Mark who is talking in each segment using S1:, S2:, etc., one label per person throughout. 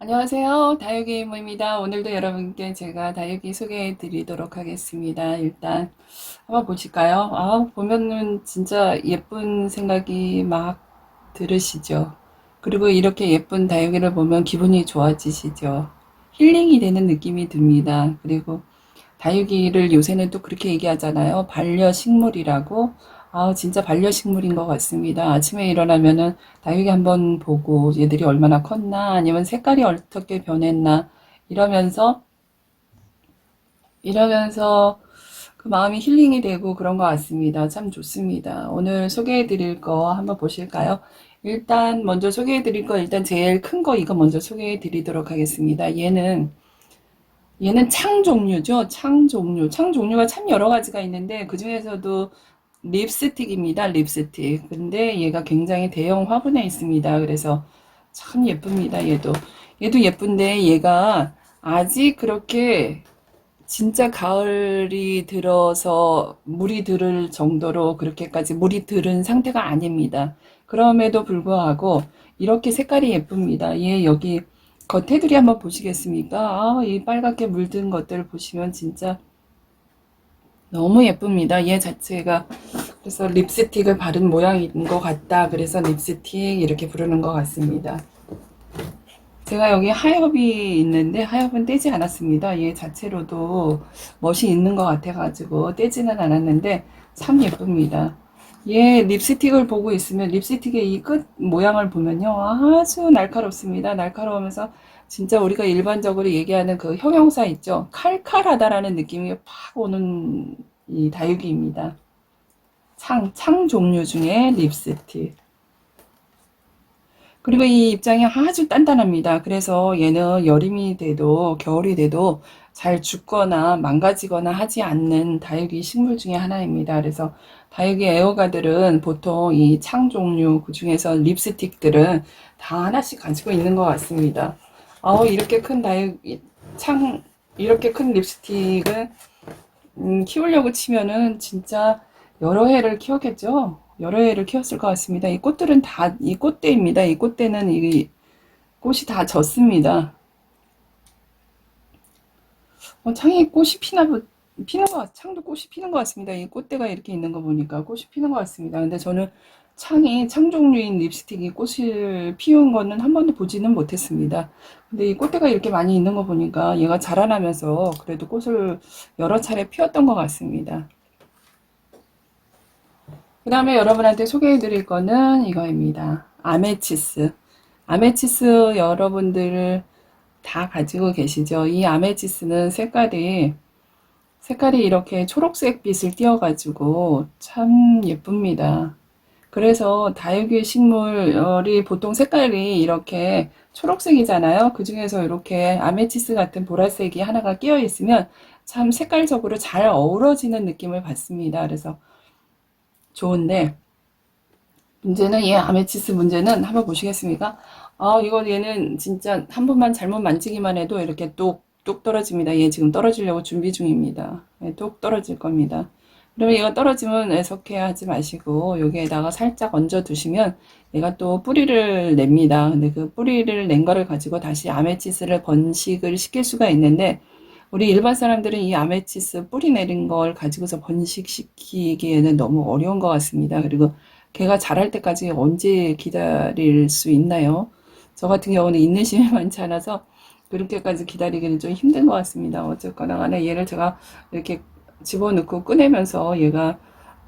S1: 안녕하세요. 다육이 이모입니다. 오늘도 여러분께 제가 다육이 소개해 드리도록 하겠습니다. 일단 한번 보실까요? 아, 보면은 진짜 예쁜 생각이 막 들으시죠? 그리고 이렇게 예쁜 다육이를 보면 기분이 좋아지시죠? 힐링이 되는 느낌이 듭니다. 그리고 다육이를 요새는 또 그렇게 얘기하잖아요. 반려 식물이라고. 아, 진짜 반려식물인 것 같습니다. 아침에 일어나면은 다육이 한번 보고 얘들이 얼마나 컸나, 아니면 색깔이 어떻게 변했나, 이러면서, 이러면서 그 마음이 힐링이 되고 그런 것 같습니다. 참 좋습니다. 오늘 소개해 드릴 거 한번 보실까요? 일단 먼저 소개해 드릴 거, 일단 제일 큰 거 이거 먼저 소개해 드리도록 하겠습니다. 얘는 얘는 창 종류죠. 창 종류. 창 종류가 참 여러 가지가 있는데 그 중에서도 립스틱입니다. 립스틱. 근데 얘가 굉장히 대형 화분에 있습니다. 그래서 참 예쁩니다. 얘도. 얘도 예쁜데 얘가 아직 그렇게 진짜 가을이 들어서 물이 들을 정도로 그렇게까지 물이 들은 상태가 아닙니다. 그럼에도 불구하고 이렇게 색깔이 예쁩니다. 얘 여기 겉테두리 한번 보시겠습니까? 아, 이 빨갛게 물든 것들 보시면 진짜 너무 예쁩니다. 얘 자체가 그래서 립스틱을 바른 모양인 것 같다. 그래서 립스틱 이렇게 부르는 것 같습니다. 제가 여기 하엽이 있는데 하엽은 떼지 않았습니다. 얘 자체로도 멋이 있는 것 같아가지고 떼지는 않았는데 참 예쁩니다. 얘 립스틱을 보고 있으면 립스틱의 이 끝 모양을 보면요 아주 날카롭습니다. 날카로우면서 진짜 우리가 일반적으로 얘기하는 그 형용사 있죠. 칼칼하다라는 느낌이 팍 오는 이 다육이입니다. 창, 창 종류 중에 립스틱. 그리고 이 입장이 아주 단단합니다. 그래서 얘는 여름이 돼도 겨울이 돼도 잘 죽거나 망가지거나 하지 않는 다육이 식물 중에 하나입니다. 그래서 다육이 애호가들은 보통 이 창 종류 그 중에서 립스틱들은 다 하나씩 가지고 있는 것 같습니다. 어, 이렇게 큰 다육, 창, 이렇게 큰 립스틱을 음, 키우려고 치면은 진짜 여러 해를 키웠겠죠? 여러 해를 키웠을 것 같습니다. 이 꽃들은 다 이 꽃대입니다. 이 꽃대는 이 꽃이 다 졌습니다. 어, 창이 꽃이 피나 보- 피는 것 같, 창도 꽃이 피는 것 같습니다. 이 꽃대가 이렇게 있는 거 보니까 꽃이 피는 것 같습니다. 근데 저는 창이 창 종류인 립스틱이 꽃을 피운 거는 한 번도 보지는 못했습니다. 근데 이 꽃대가 이렇게 많이 있는 거 보니까 얘가 자라나면서 그래도 꽃을 여러 차례 피웠던 것 같습니다. 그 다음에 여러분한테 소개해 드릴 거는 이거입니다. 아메치스. 아메치스 여러분들 다 가지고 계시죠? 이 아메치스는 색깔이, 색깔이 이렇게 초록색 빛을 띄어가지고 참 예쁩니다. 그래서 다육이 식물이 보통 색깔이 이렇게 초록색이잖아요. 그 중에서 이렇게 아메치스 같은 보라색이 하나가 끼어 있으면 참 색깔적으로 잘 어우러지는 느낌을 받습니다. 그래서 좋은데, 문제는 얘 아메치스 문제는 한번 보시겠습니까? 아, 이거 얘는 진짜 한 번만 잘못 만지기만 해도 이렇게 뚝, 뚝 떨어집니다. 얘 지금 떨어지려고 준비 중입니다. 예, 뚝 떨어질 겁니다. 그러면 얘가 떨어지면 애석해 하지 마시고 여기에다가 살짝 얹어 두시면 얘가 또 뿌리를 냅니다. 근데 그 뿌리를 낸 거를 가지고 다시 아메치스를 번식을 시킬 수가 있는데 우리 일반 사람들은 이 아메치스 뿌리 내린 걸 가지고서 번식시키기에는 너무 어려운 것 같습니다. 그리고 걔가 자랄 때까지 언제 기다릴 수 있나요? 저 같은 경우는 인내심이 많지 않아서 그렇게까지 기다리기는 좀 힘든 것 같습니다. 어쨌거나 간에 얘를 제가 이렇게 집어넣고 꺼내면서 얘가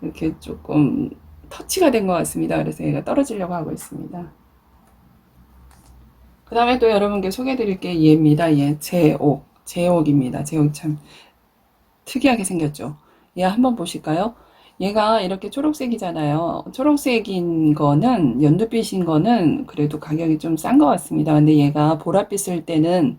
S1: 이렇게 조금 터치가 된 것 같습니다. 그래서 얘가 떨어지려고 하고 있습니다. 그 다음에 또 여러분께 소개해 드릴 게 얘입니다. 얘 제옥. 제옥입니다. 제옥 참 특이하게 생겼죠. 얘 한번 보실까요? 얘가 이렇게 초록색이잖아요. 초록색인 거는, 연두빛인 거는 그래도 가격이 좀 싼 것 같습니다. 근데 얘가 보랏빛일 때는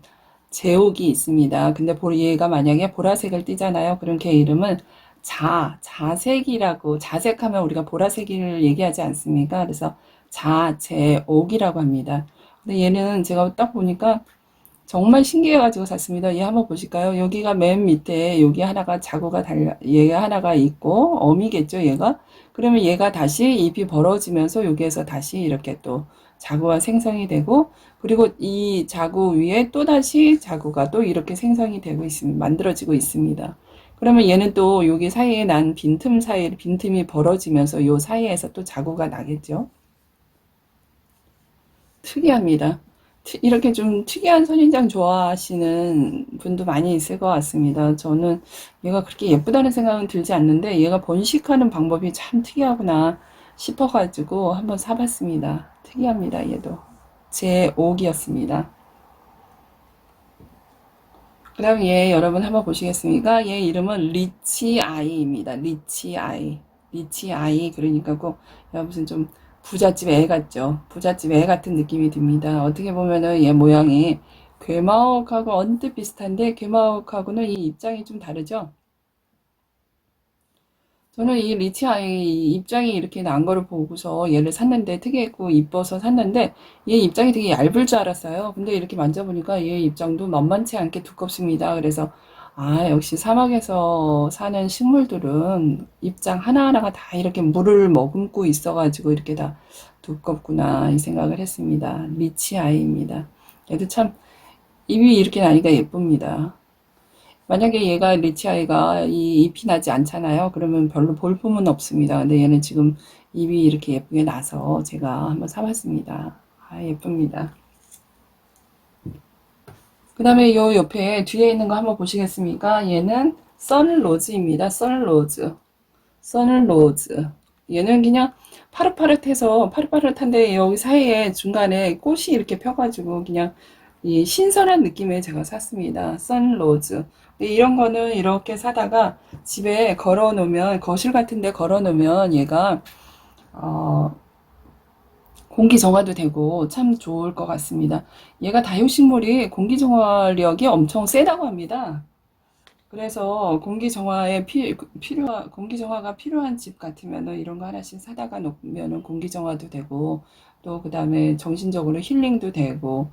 S1: 제옥이 있습니다. 근데 보- 얘가 만약에 보라색을 띠잖아요. 그럼 걔 이름은 자, 자색이라고, 자색하면 우리가 보라색을 얘기하지 않습니까? 그래서 자 제옥이라고 합니다. 근데 얘는 제가 딱 보니까 정말 신기해가지고 샀습니다. 얘 한번 보실까요? 여기가 맨 밑에 여기 하나가 자구가 달려, 얘가 하나가 있고, 어미겠죠, 얘가? 그러면 얘가 다시 잎이 벌어지면서 여기에서 다시 이렇게 또 자구가 생성이 되고 그리고 이 자구 위에 또다시 자구가 또 이렇게 생성이 되고 있습니다. 만들어지고 있습니다. 그러면 얘는 또 여기 사이에 난 빈틈 사이에 빈틈이 벌어지면서 요 사이에서 또 자구가 나겠죠. 특이합니다. 트- 이렇게 좀 특이한 선인장 좋아하시는 분도 많이 있을 것 같습니다. 저는 얘가 그렇게 예쁘다는 생각은 들지 않는데 얘가 번식하는 방법이 참 특이하구나 싶어가지고 한번 사봤습니다. 특이합니다, 얘도. 제 옥이었습니다. 그 다음 얘 여러분 한번 보시겠습니까? 얘 이름은 리치아이입니다. 리치아이. 리치아이. 그러니까 꼭 야, 무슨 좀 부잣집 애 같죠? 부잣집 애 같은 느낌이 듭니다. 어떻게 보면은 얘 모양이 괴마옥하고 언뜻 비슷한데 괴마옥하고는 이 입장이 좀 다르죠? 저는 이 리치아이 입장이 이렇게 난 거를 보고서 얘를 샀는데 특이했고 이뻐서 샀는데 얘 입장이 되게 얇을 줄 알았어요. 근데 이렇게 만져보니까 얘 입장도 만만치 않게 두껍습니다. 그래서 아, 역시 사막에서 사는 식물들은 입장 하나하나가 다 이렇게 물을 머금고 있어가지고 이렇게 다 두껍구나 이 생각을 했습니다. 리치아이입니다. 얘도 참 입이 이렇게 나니까 예쁩니다. 만약에 얘가 리치아이가 이 잎이 나지 않잖아요. 그러면 별로 볼품은 없습니다. 근데 얘는 지금 잎이 이렇게 예쁘게 나서 제가 한번 사봤습니다. 아, 예쁩니다. 그 다음에 요 옆에 뒤에 있는 거 한번 보시겠습니까? 얘는 선로즈입니다. 선로즈. 선로즈. 얘는 그냥 파릇파릇해서 파릇파릇한데 여기 사이에 중간에 꽃이 이렇게 펴가지고 그냥 이 신선한 느낌에 제가 샀습니다. 선로즈. 이런 거는 이렇게 사다가 집에 걸어 놓으면 거실 같은 데 걸어 놓으면 얘가 어, 공기 정화도 되고 참 좋을 것 같습니다. 얘가 다육식물이 공기 정화력이 엄청 세다고 합니다. 그래서 공기 정화에 피, 필요한 공기 정화가 필요한 집 같으면은 이런 거 하나씩 사다가 놓으면은 공기 정화도 되고 또 그다음에 정신적으로 힐링도 되고